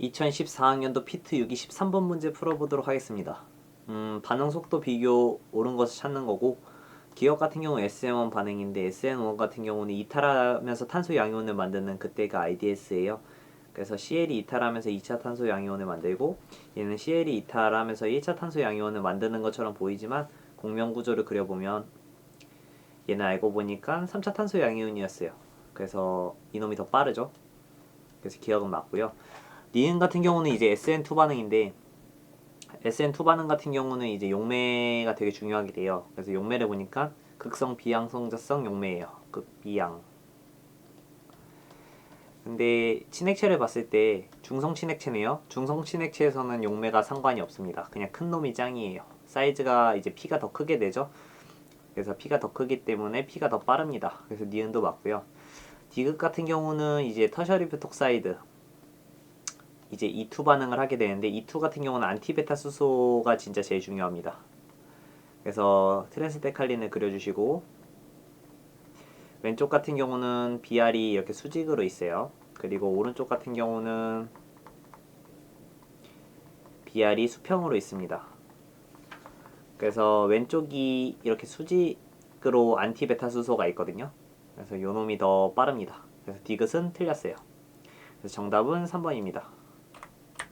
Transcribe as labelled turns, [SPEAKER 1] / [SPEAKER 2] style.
[SPEAKER 1] 2014학년도 피트 6기 13번 문제 풀어보도록 하겠습니다. 음, 반응 속도 비교 옳은 것을 찾는 거고 기억 같은 경우 SN1 반응인데 SN1 같은 경우는 이탈하면서 탄소 양이온을 만드는 그때가 IDS예요. 그래서 CL이 이탈하면서 2차 탄소 양이온을 만들고 얘는 CL이 이탈하면서 1차 탄소 양이온을 만드는 것처럼 보이지만 공명 구조를 그려보면 얘는 알고 보니까 3차 탄소 양이온이었어요. 그래서 이놈이 더 빠르죠. 그래서 기억은 맞고요. 니은 같은 경우는 이제 SN2 반응인데 SN2 반응 같은 경우는 이제 용매가 되게 중요하게 돼요. 그래서 용매를 보니까 극성 비양성자성 용매예요. 극비양. 근데 친액체를 봤을 때 중성 친액체네요. 중성 친액체에서는 용매가 상관이 없습니다. 그냥 큰 놈이 짱이에요. 사이즈가 이제 피가 더 크게 되죠. 그래서 피가 더 크기 때문에 피가 더 빠릅니다. 그래서 니은도 맞고요. 디귿 같은 경우는 이제 터셔리 페톡사이드 이제 E2 반응을 하게 되는데 E2 같은 경우는 안티베타 수소가 진짜 제일 중요합니다. 그래서 트랜스데칼린을 그려주시고 왼쪽 같은 경우는 BR이 이렇게 수직으로 있어요. 그리고 오른쪽 같은 경우는 BR이 수평으로 있습니다. 그래서 왼쪽이 이렇게 수직으로 안티베타 수소가 있거든요. 그래서 요 놈이 더 빠릅니다. 그래서 디귿은 틀렸어요. 정답은 3번입니다.